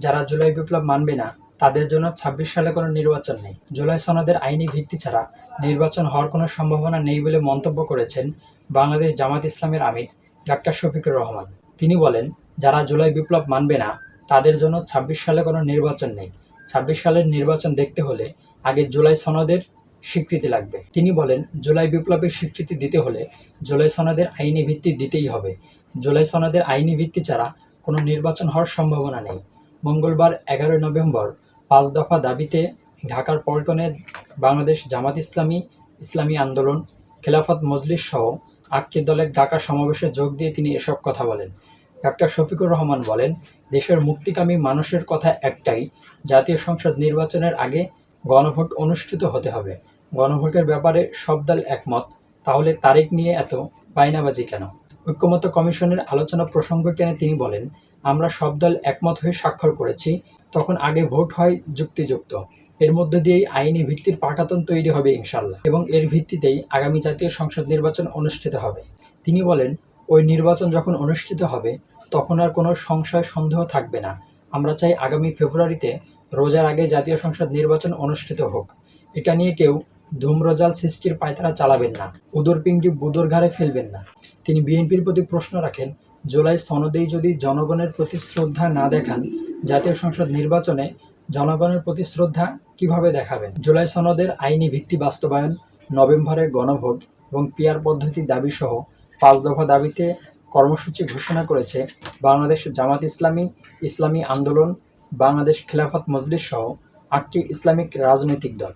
যারা জুলাই বিপ্লব মানবে না, তাদের জন্য ছাব্বিশ সালে কোনো নির্বাচন নেই। জুলাই সনদের আইনি ভিত্তি ছাড়া নির্বাচন হওয়ার কোনো সম্ভাবনা নেই বলে মন্তব্য করেছেন বাংলাদেশ জামাত ইসলামের আমির ডাক্তার শফিকুর রহমান। তিনি বলেন, যারা জুলাই বিপ্লব মানবে না, তাদের জন্য ছাব্বিশ সালে কোনো নির্বাচন নেই। ছাব্বিশ সালের নির্বাচন দেখতে হলে আগে জুলাই সনদের স্বীকৃতি লাগবে। তিনি বলেন, জুলাই বিপ্লবের স্বীকৃতি দিতে হলে জুলাই সনদের আইনি ভিত্তি দিতেই হবে। জুলাই সনদের আইনি ভিত্তি ছাড়া কোনো নির্বাচন হওয়ার সম্ভাবনা নেই। মঙ্গলবার এগারোই নভেম্বর পাঁচ দফা দাবিতে ঢাকার পল্টনে বাংলাদেশ জামাত ইসলামী ইসলামী আন্দোলন, খেলাফত মজলিস সহ আটটি দলের ঢাকা সমাবেশে যোগ দিয়ে তিনি এসব কথা বলেন। ডাক্তার শফিকুর রহমান বলেন, দেশের মুক্তিকামী মানুষের কথা একটাই, জাতীয় সংসদ নির্বাচনের আগে গণভোট অনুষ্ঠিত হতে হবে। গণভোটের ব্যাপারে সব দল একমত, তাহলে তারিখ নিয়ে এত বাইনাবাজি কেন? ঐক্যমত্য কমিশনের আলোচনা প্রসঙ্গ টেনে তিনি বলেন আমরা সব দল একমত হয়ে স্বাক্ষর করেছি, তখন আগে ভোট হয় যুক্তিযুক্ত। এর মধ্য দিয়েই আইনি ভিত্তির পাঠাতন তৈরি হবে ইনশাল্লাহ এবং এর ভিত্তিতেই আগামী জাতীয় সংসদ নির্বাচন অনুষ্ঠিত হবে। তিনি বলেন, ওই নির্বাচন যখন অনুষ্ঠিত হবে, তখন আর কোনো সংশয় সন্দেহ থাকবে না। আমরা চাই আগামী ফেব্রুয়ারিতে রোজার আগে জাতীয় সংসদ নির্বাচন অনুষ্ঠিত হোক। এটা নিয়ে কেউ ধূম্রজাল সৃষ্টির পায়তারা চালাবেন না উদর পিংটি বুদর ঘাড়ে ফেলবেন না। তিনি বিএনপির প্রতি প্রশ্ন রাখেন জুলাই সনদেই যদি জনগণের প্রতি শ্রদ্ধা না দেখান, জাতীয় সংসদ নির্বাচনে জনগণের প্রতি শ্রদ্ধা কীভাবে দেখাবেন? জুলাই সনদের আইনি ভিত্তি বাস্তবায়ন, নভেম্বরে গণভোট এবং পিয়ার পদ্ধতির দাবিসহ পাঁচ দফা দাবিতে কর্মসূচি ঘোষণা করেছে বাংলাদেশ জামাত ইসলামী ইসলামী আন্দোলন, বাংলাদেশ খেলাফত মজলিস সহ আটটি ইসলামিক রাজনৈতিক দল।